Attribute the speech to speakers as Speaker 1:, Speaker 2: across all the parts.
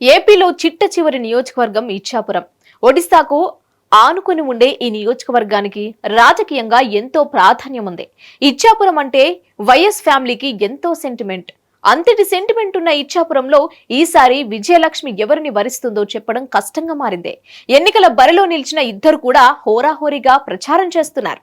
Speaker 1: ఏపీలో చిట్ట చివరి నియోజకవర్గం ఇచ్చాపురం. ఒడిశాకు ఆనుకుని ఉండే ఈ నియోజకవర్గానికి రాజకీయంగా ఎంతో ప్రాధాన్యం ఉంది. ఇచ్చాపురం అంటే వైఎస్ ఫ్యామిలీకి ఎంతో సెంటిమెంట్ అంతటి సెంటిమెంట్ ఉన్న ఇచ్చాపురంలో ఈసారి విజయలక్ష్మి ఎవరిని వరిస్తుందో చెప్పడం కష్టంగా మారింది. ఎన్నికల బరిలో నిలిచిన ఇద్దరు కూడా హోరాహోరీగా ప్రచారం చేస్తున్నారు.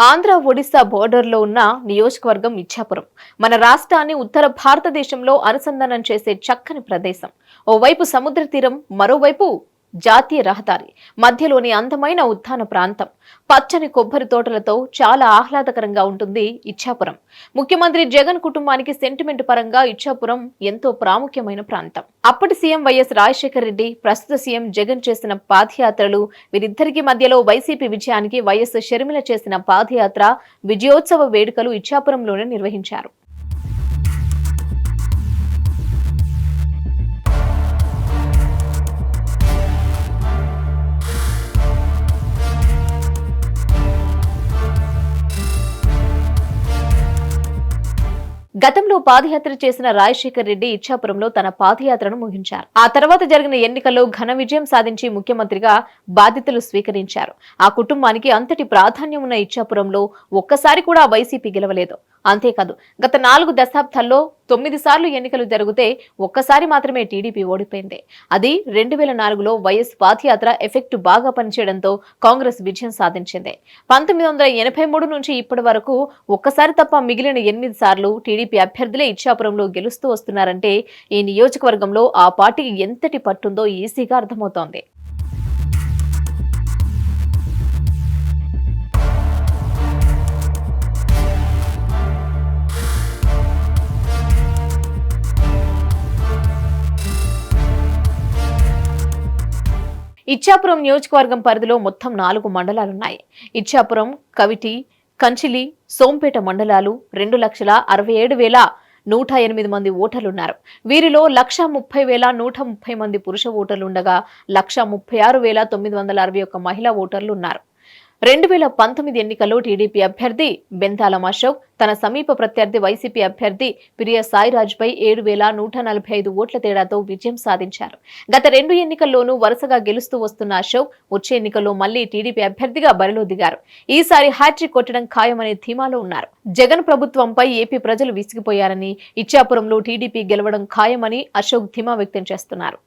Speaker 1: ఆంధ్ర ఒడిశా బోర్డర్లో ఉన్న నియోజకవర్గం ఇచ్చాపురం. మన రాష్ట్రాన్ని ఉత్తర భారతదేశంలో అనుసంధానం చేసే చక్కని ప్రదేశం. ఓవైపు సముద్ర తీరం మరోవైపు జాతీయ రహదారి మధ్యలోని అందమైన ఉద్యాన ప్రాంతం. పచ్చని కొబ్బరి తోటలతో చాలా ఆహ్లాదకరంగా ఉంటుంది ఇచ్చాపురం. ముఖ్యమంత్రి జగన్ కుటుంబానికి సెంటిమెంట్ పరంగా ఇచ్చాపురం ఎంతో ప్రాముఖ్యమైన ప్రాంతం. అప్పటి సీఎం వైఎస్ రాజశేఖర రెడ్డి ప్రస్తుత సీఎం జగన్ చేసిన పాదయాత్రలు వీరిద్దరికి మధ్యలో వైసీపీ విజయానికి వైఎస్ షర్మిల చేసిన పాదయాత్ర విజయోత్సవ వేడుకలు ఇచ్చాపురంలోనే నిర్వహించారు. గతంలో పాదయాత్ర చేసిన రాజశేఖర్ రెడ్డి ఇచ్చాపురంలో తన పాదయాత్రను ముగించారు. ఆ తర్వాత జరిగిన ఎన్నికల్లో ఘన విజయం సాధించి ముఖ్యమంత్రిగా బాధ్యతలు స్వీకరించారు. ఆ కుటుంబానికి అంతటి ప్రాధాన్యం ఉన్న ఇచ్చాపురంలో ఒక్కసారి కూడా వైసీపీ గెలవలేదు. అంతేకాదు గత నాలుగు దశాబ్దాల్లో తొమ్మిది సార్లు ఎన్నికలు జరిగితే ఒక్కసారి మాత్రమే టీడీపీ ఓడిపోయింది. అది రెండు వేల నాలుగులో వైఎస్ పాదయాత్ర ఎఫెక్ట్ బాగా పనిచేయడంతో కాంగ్రెస్ విజయం సాధించింది. పంతొమ్మిది వందల ఎనభై మూడు నుంచి ఇప్పటి వరకు ఒక్కసారి తప్ప మిగిలిన ఎనిమిది సార్లు టీడీపీ అభ్యర్థులే ఇచ్చాపురంలో గెలుస్తూ వస్తున్నారంటే ఈ నియోజకవర్గంలో ఆ పార్టీకి ఎంతటి పట్టుందో ఈసీగా అర్థమవుతోంది. ఇచ్చాపురం నియోజకవర్గం పరిధిలో మొత్తం నాలుగు మండలాలున్నాయి. ఇచ్చాపురం కవిటి కంచిలి సోంపేట మండలాలు రెండు లక్షల అరవై ఏడు వేల నూట ఎనిమిది మంది ఓటర్లున్నారు. వీరిలో లక్ష ముప్పై వేల నూట ముప్పై మంది పురుష ఓటర్లు ఉండగా లక్ష ముప్పై ఆరు వేల తొమ్మిది వందల అరవై ఒక్క మహిళా ఓటర్లు ఉన్నారు రెండు వేల పంతొమ్మిది ఎన్నికల్లో టీడీపీ అభ్యర్థి బెంతాలం అశోక్ తన సమీప ప్రత్యర్థి వైసీపీ అభ్యర్థి ప్రియ సాయిరాజ్పై ఏడు వేల నూట నలభై ఐదు ఓట్ల తేడాతో విజయం సాధించారు. గత రెండు ఎన్నికల్లోనూ వరుసగా గెలుస్తూ వస్తున్న అశోక్ వచ్చే ఎన్నికల్లో మళ్ళీ టీడీపీ అభ్యర్థిగా బరిలో దిగారు. ఈసారి హ్యాట్రిక్ కొట్టడం ఖాయమనే ధీమాలో ఉన్నారు. జగన్ ప్రభుత్వంపై ఏపీ ప్రజలు విసిగిపోయారని ఇచ్చాపురంలో టీడీపీ గెలవడం ఖాయమని అశోక్ ధీమా వ్యక్తం చేస్తున్నారు.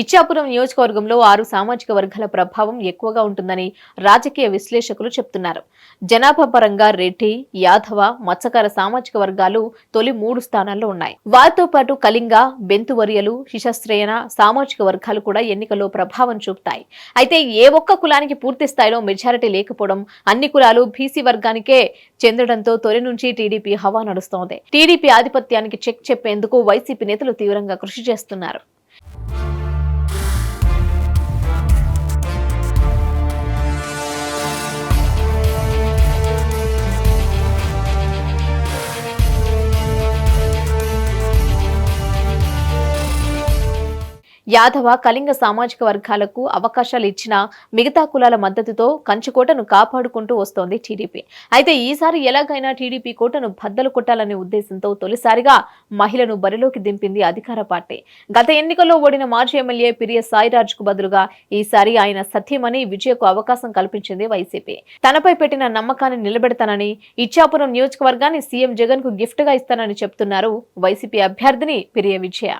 Speaker 1: ఇచ్చాపురం నియోజకవర్గంలో ఆరు సామాజిక వర్గాల ప్రభావం ఎక్కువగా ఉంటుందని రాజకీయ విశ్లేషకులు చెప్తున్నారు. జనాభా పరంగా రెడ్డి యాదవ మత్స్యకార సామాజిక వర్గాలు తొలి మూడు స్థానాల్లో ఉన్నాయి. వారితో పాటు కళింగ బెంతువర్యలు శిశశ్రేయన సామాజిక వర్గాలు కూడా ఎన్నికల్లో ప్రభావం చూపుతాయి. అయితే ఏ ఒక్క కులానికి పూర్తి స్థాయిలో మెజారిటీ లేకపోవడం అన్ని కులాలు బీసీ వర్గానికే చెందడంతో తొలి నుంచి టీడీపీ హవా నడుస్తోంది. టీడీపీ ఆధిపత్యానికి చెక్ చెప్పేందుకు వైసీపీ నేతలు తీవ్రంగా కృషి చేస్తున్నారు. యాదవ కళింగ సామాజిక వర్గాలకు అవకాశాలు ఇచ్చిన మిగతా కులాల మద్దతుతో కంచుకోటను కాపాడుకుంటూ వస్తోంది టీడీపీ. అయితే ఈసారి ఎలాగైనా టీడీపీ కోటను బద్దలు కొట్టాలనే ఉద్దేశంతో తొలిసారిగా మహిళను బరిలోకి దింపింది అధికార పార్టీ. గత ఎన్నికల్లో ఓడిన మాజీ ఎమ్మెల్యే పిరియ సాయిరాజ్కు బదులుగా ఈసారి ఆయన సత్యమని విజయకు అవకాశం కల్పించింది వైసీపీ. తనపై పెట్టిన నమ్మకాన్ని నిలబెడతానని ఇచ్చాపురం నియోజకవర్గాన్ని సీఎం జగన్కు గిఫ్ట్గా ఇస్తానని చెప్తున్నారు వైసీపీ అభ్యర్థిని పిరియ విజయ.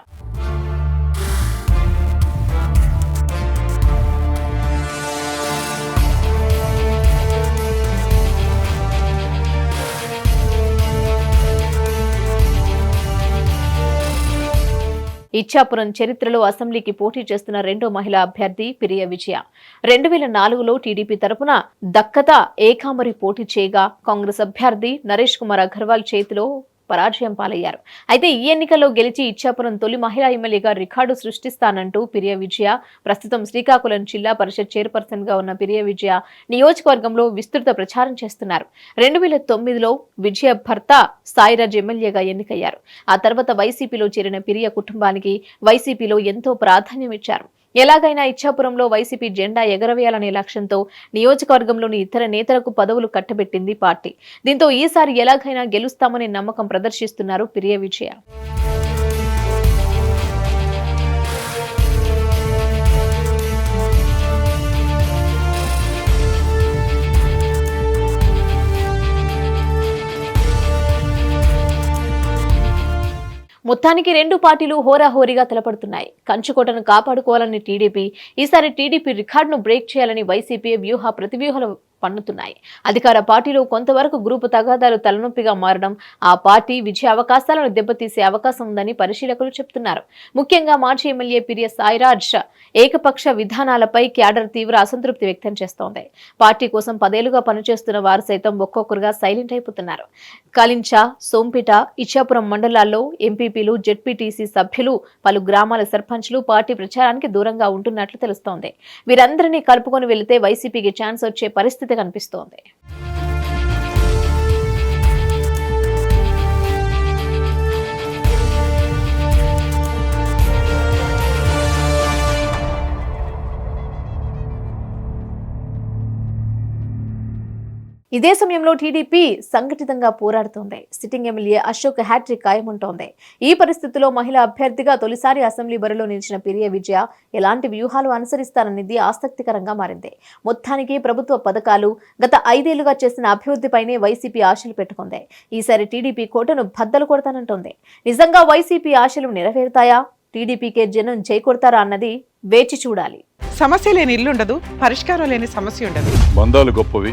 Speaker 1: ఇచ్చాపురం చరిత్రలో అసెంబ్లీకి పోటీ చేస్తున్న రెండో మహిళా అభ్యర్థి పిరియ విజయ. రెండు వేల నాలుగులో టీడీపీ తరపున దక్కత ఏకామరి పోటీ చేయగా కాంగ్రెస్ అభ్యర్థి నరేష్ కుమార్ అగర్వాల్ చేతిలో పరాజయం పాలయ్యారు. అయితే ఈ ఎన్నికల్లో గెలిచి ఇచ్చాపురం తొలి మహిళా ఎమ్మెల్యేగా రికార్డు సృష్టిస్తానంటూ పిరియ విజయ ప్రస్తుతం శ్రీకాకుళం జిల్లా పరిషత్ చైర్పర్సన్గా ఉన్న పిరియ విజయ నియోజకవర్గంలో విస్తృత ప్రచారం చేస్తున్నారు. రెండు వేల తొమ్మిదిలో విజయ భర్త సాయిరాజ్ ఎమ్మెల్యేగా ఎన్నికయ్యారు. ఆ తర్వాత వైసీపీలో చేరిన పిరియ కుటుంబానికి వైసీపీలో ఎంతో ప్రాధాన్యం ఇచ్చారు. ఎలాగైనా ఇచ్చాపురంలో వైసీపీ జెండా ఎగరవేయాలనే లక్ష్యంతో నియోజకవర్గంలోని ఇతర నేతలకు పదవులు కట్టబెట్టింది పార్టీ. దీంతో ఈసారి ఎలాగైనా గెలుస్తామనే నమ్మకం ప్రదర్శిస్తున్నారు పిరియ విజయ మొత్తానికి రెండు పార్టీలు హోరాహోరీగా తలపడుతున్నాయి. కంచుకోటను కాపాడుకోవాలని టీడీపీ ఈసారి టీడీపీ రికార్డును బ్రేక్ చేయాలని వైసీపీ వ్యూహ ప్రతివ్యూహాలు పన్నుతున్నాయి. అధికార పార్టీలో కొంతవరకు గ్రూపు తగాదాలు తలనొప్పిగా మారడం ఆ పార్టీ విజయ అవకాశాలను దెబ్బతీసే అవకాశం ఉందని పరిశీలకులు చెబుతున్నారు ముఖ్యంగా మాజీ ఎమ్మెల్యే పిరియ సాయిరాజ్ ఏకపక్ష విధానాలపై క్యాడర్ తీవ్ర అసంతృప్తి వ్యక్తం చేస్తోంది. పార్టీ కోసం పదేళ్ళుగా పనిచేస్తున్న వారు సైతం ఒక్కొక్కరుగా సైలెంట్ అయిపోతున్నారు. కలించ సోంపిట ఇచ్చాపురం మండలాల్లో ఎంపీపీలు జెడ్పీటీసీ సభ్యులు పలు గ్రామాల సర్పంచ్లు పార్టీ ప్రచారానికి దూరంగా ఉంటున్నట్లు తెలుస్తోంది. వీరందరినీ కలుపుకొని వెళితే వైసీపీకి ఛాన్స్ వచ్చే పరిస్థితి కనిపిస్తోంది. ఇదే సమయంలో టీడీపీ సంఘటితంగా పోరాడుతోంది. సిట్టింగ్ ఎమ్మెల్యే అశోక్ హ్యాట్రిక్ ఖాయమంటోంది. ఈ పరిస్థితిలో మహిళా అభ్యర్థిగా తొలిసారి అసెంబ్లీ బరిలో నిలిచిన పిరియ విజయ ఎలాంటి వ్యూహాలు అనుసరిస్తారనేది ఆసక్తికరంగా మారింది. మొత్తానికి ప్రభుత్వ పథకాలు గత ఐదేళ్ళుగా చేసిన అభివృద్ధిపైనే వైసీపీ ఆశలు పెట్టుకుంది. ఈసారి టీడీపీ కోటను బద్దలు కొడతానంటోంది. నిజంగా వైసీపీ ఆశలు నెరవేరుతాయా? టీడీపీకే జనం చేకొడతారా అన్నది వేచి చూడాలి.
Speaker 2: సమస్య లేని ఇల్లు ఉండదు పరిష్కారం లేని సమస్య ఉండదు.
Speaker 3: బంధాలు గొప్పవి